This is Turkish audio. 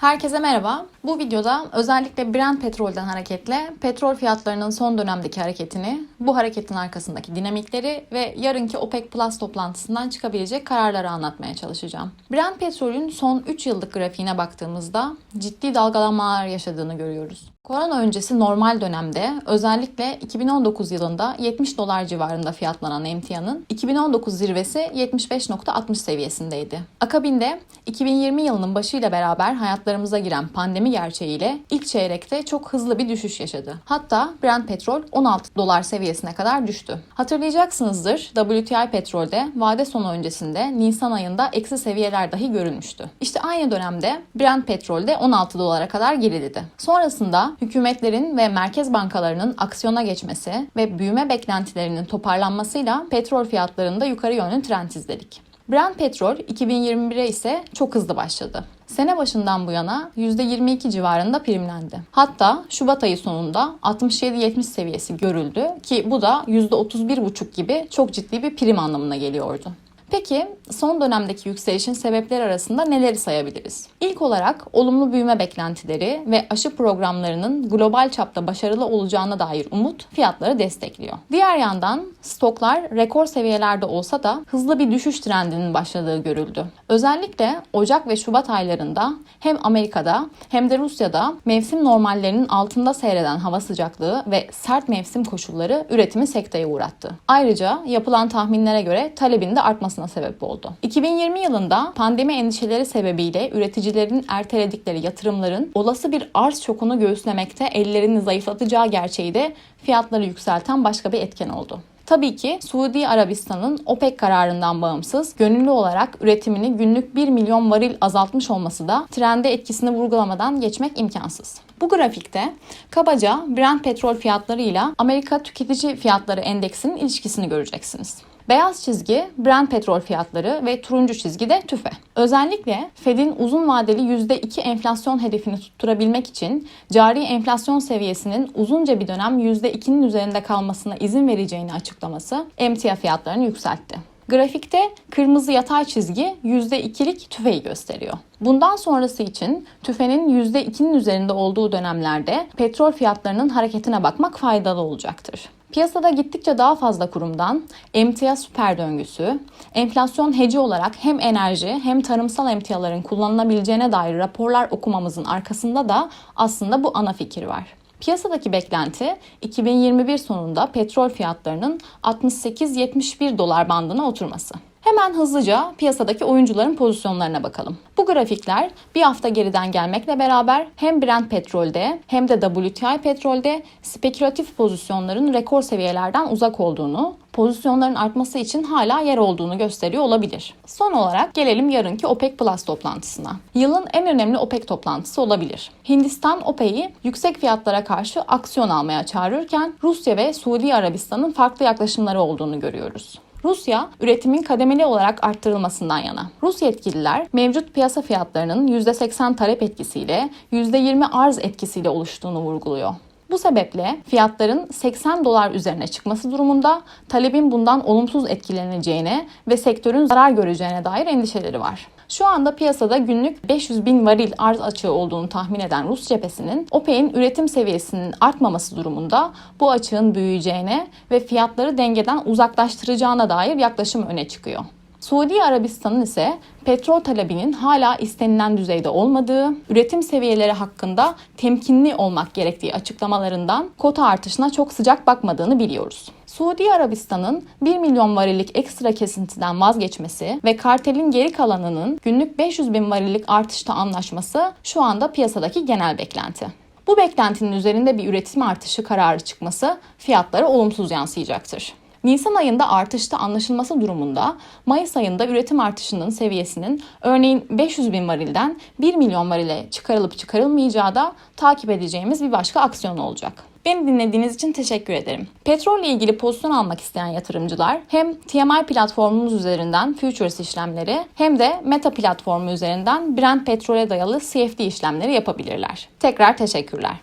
Herkese merhaba. Bu videoda özellikle Brent petrolden hareketle petrol fiyatlarının son dönemdeki hareketini, bu hareketin arkasındaki dinamikleri ve yarınki OPEC Plus toplantısından çıkabilecek kararları anlatmaya çalışacağım. Brent petrolün son 3 yıllık grafiğine baktığımızda ciddi dalgalanmalar yaşadığını görüyoruz. Korona öncesi normal dönemde özellikle 2019 yılında 70 dolar civarında fiyatlanan emtianın 2019 zirvesi 75.60 seviyesindeydi. Akabinde 2020 yılının başıyla beraber hayatlarımıza giren pandemi gerçeğiyle ilk çeyrekte çok hızlı bir düşüş yaşadı. Hatta Brent petrol 16 dolar seviyesine kadar düştü. Hatırlayacaksınızdır WTI petrolde vade sonu öncesinde Nisan ayında eksi seviyeler dahi görülmüştü. İşte aynı dönemde Brent petrolde 16 dolara kadar geriledi. Sonrasında hükümetlerin ve merkez bankalarının aksiyona geçmesi ve büyüme beklentilerinin toparlanmasıyla petrol fiyatlarında yukarı yönlü trend izledik. Brent petrol 2021'e ise çok hızlı başladı. Sene başından bu yana %22 civarında primlendi. Hatta Şubat ayı sonunda 67-70 seviyesi görüldü ki bu da %31,5 gibi çok ciddi bir prim anlamına geliyordu. Peki son dönemdeki yükselişin sebepleri arasında neleri sayabiliriz? İlk olarak olumlu büyüme beklentileri ve aşı programlarının global çapta başarılı olacağına dair umut fiyatları destekliyor. Diğer yandan stoklar rekor seviyelerde olsa da hızlı bir düşüş trendinin başladığı görüldü. Özellikle Ocak ve Şubat aylarında hem Amerika'da hem de Rusya'da mevsim normallerinin altında seyreden hava sıcaklığı ve sert mevsim koşulları üretimi sekteye uğrattı. Ayrıca yapılan tahminlere göre talebin de artmasına sebep oldu. 2020 yılında pandemi endişeleri sebebiyle üreticilerin erteledikleri yatırımların olası bir arz şokunu göğüslemekte ellerini zayıflatacağı gerçeği de fiyatları yükselten başka bir etken oldu. Tabii ki Suudi Arabistan'ın OPEC kararından bağımsız gönüllü olarak üretimini günlük 1 milyon varil azaltmış olması da trende etkisini vurgulamadan geçmek imkansız. Bu grafikte kabaca Brent petrol fiyatları ile Amerika tüketici fiyatları endeksinin ilişkisini göreceksiniz. Beyaz çizgi Brent petrol fiyatları ve turuncu çizgi de tüfe. Özellikle Fed'in uzun vadeli %2 enflasyon hedefini tutturabilmek için cari enflasyon seviyesinin uzunca bir dönem %2'nin üzerinde kalmasına izin vereceğini açıklaması emtia fiyatlarını yükseltti. Grafikte kırmızı yatay çizgi %2'lik tüfeyi gösteriyor. Bundan sonrası için tüfenin %2'nin üzerinde olduğu dönemlerde petrol fiyatlarının hareketine bakmak faydalı olacaktır. Piyasada gittikçe daha fazla kurumdan emtia süper döngüsü, enflasyon heci olarak hem enerji hem tarımsal emtiaların kullanılabileceğine dair raporlar okumamızın arkasında da aslında bu ana fikir var. Piyasadaki beklenti 2021 sonunda petrol fiyatlarının 68-71 dolar bandına oturması. Hemen hızlıca piyasadaki oyuncuların pozisyonlarına bakalım. Bu grafikler bir hafta geriden gelmekle beraber hem Brent petrolde hem de WTI petrolde spekülatif pozisyonların rekor seviyelerden uzak olduğunu, pozisyonların artması için hala yer olduğunu gösteriyor olabilir. Son olarak gelelim yarınki OPEC Plus toplantısına. Yılın en önemli OPEC toplantısı olabilir. Hindistan OPEC'i yüksek fiyatlara karşı aksiyon almaya çağırırken Rusya ve Suudi Arabistan'ın farklı yaklaşımları olduğunu görüyoruz. Rusya üretimin kademeli olarak arttırılmasından yana. Rus yetkililer mevcut piyasa fiyatlarının %80 talep etkisiyle %20 arz etkisiyle oluştuğunu vurguluyor. Bu sebeple fiyatların 80 dolar üzerine çıkması durumunda talebin bundan olumsuz etkileneceğine ve sektörün zarar göreceğine dair endişeleri var. Şu anda piyasada günlük 500 bin varil arz açığı olduğunu tahmin eden Rus cephesinin OPEC'in üretim seviyesinin artmaması durumunda bu açığın büyüyeceğine ve fiyatları dengeden uzaklaştıracağına dair yaklaşım öne çıkıyor. Suudi Arabistan'ın ise petrol talebinin hala istenilen düzeyde olmadığı, üretim seviyeleri hakkında temkinli olmak gerektiği açıklamalarından kota artışına çok sıcak bakmadığını biliyoruz. Suudi Arabistan'ın 1 milyon varillik ekstra kesintiden vazgeçmesi ve kartelin geri kalanının günlük 500 bin varillik artışta anlaşması şu anda piyasadaki genel beklenti. Bu beklentinin üzerinde bir üretim artışı kararı çıkması fiyatlara olumsuz yansıyacaktır. Nisan ayında artışta anlaşılması durumunda Mayıs ayında üretim artışının seviyesinin örneğin 500 bin varilden 1 milyon varile çıkarılıp çıkarılmayacağı da takip edeceğimiz bir başka aksiyon olacak. Beni dinlediğiniz için teşekkür ederim. Petrolle ilgili pozisyon almak isteyen yatırımcılar hem TMI platformumuz üzerinden futures işlemleri hem de Meta platformu üzerinden Brent petrole dayalı CFD işlemleri yapabilirler. Tekrar teşekkürler.